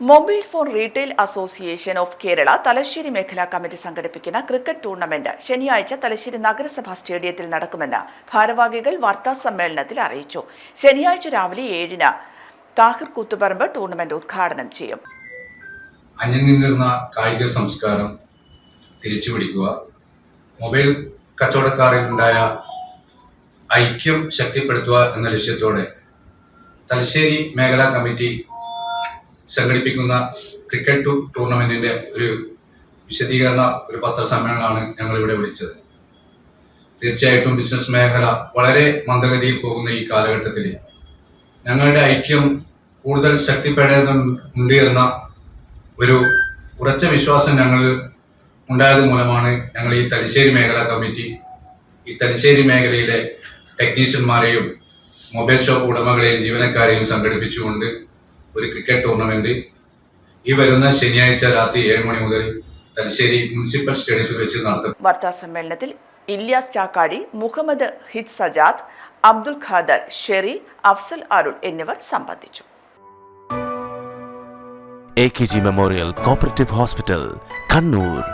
Mobile phone retail association of Kerala Thalassery മേഖലാ committee സംഘടിപ്പിക്കുന്ന cricket tournament ശനിയാഴ്ച തലശ്ശേരി നഗരസഭാ സ്റ്റേഡിയത്തിൽ നടക്കുമെന്ന് ഭാരവാഹികൾ വാർത്താ സമ്മേളനത്തിൽ അറിയിച്ചു. ശനിയാഴ്ച രാവിലെ ഏഴിന് താഹിർ കൂത്തുപറമ്പ് ടൂർണമെന്റ് ഉദ്ഘാടനം ചെയ്യും. അന്യനിന്നിരുന്ന കായിക സംസ്കാരം തിരിച്ചു പിടിക്കുക. മൊബൈൽ കച്ചവടക്കാരിൽ ഉണ്ടായ ഐക്യം ശക്തിപ്പെടുത്തുക എന്ന ലക്ഷ്യത്തോടെ തലശ്ശേരി മേഖലാ കമ്മിറ്റി സംഘടിപ്പിക്കുന്ന ക്രിക്കറ്റ് ടൂർണമെന്റിന്റെ ഒരു വിശദീകരണ ഒരു പത്രസമ്മേളനമാണ് ഞങ്ങൾ ഇവിടെ വിളിച്ചത്. തീർച്ചയായിട്ടും ബിസിനസ് മേഖല വളരെ മന്ദഗതിയിൽ പോകുന്ന ഈ കാലഘട്ടത്തിൽ ഞങ്ങളുടെ ഐക്യം കൂടുതൽ ശക്തിപ്പെടേണ്ടതുണ്ട് എന്ന ഒരു ഉറച്ച വിശ്വാസം ഞങ്ങൾ ഉണ്ടായത് മൂലമാണ് ഞങ്ങൾ ഈ തലശ്ശേരി മേഖല കമ്മിറ്റി ഈ തലശ്ശേരി മേഖലയിലെ ടെക്നീഷ്യന്മാരെയും മൊബൈൽ ഷോപ്പ് ഉടമകളെയും ജീവനക്കാരെയും സംഘടിപ്പിച്ചുകൊണ്ട് ഒരു ക്രിക്കറ്റ് ടൂർണമെന്റ് ഈ വരുന്ന ശനിയാഴ്ച രാത്രി ഏഴ് മണി മുതൽ തലശ്ശേരി മുനിസിപ്പൽ സ്റ്റേഡിയത്തിൽ വെച്ച് നടത്തും. വാർത്താ സമ്മേളനത്തിൽ ഇല്യാസ് ചാക്കാടി മുഹമ്മദ് ഹിദ് സജാദ് അബ്ദുൽ ഖാദർ ഷെറി അഫ്സൽ അരുൾ എന്നിവർ സംബന്ധിച്ചു. A K G memorial cooperative hospital Kannur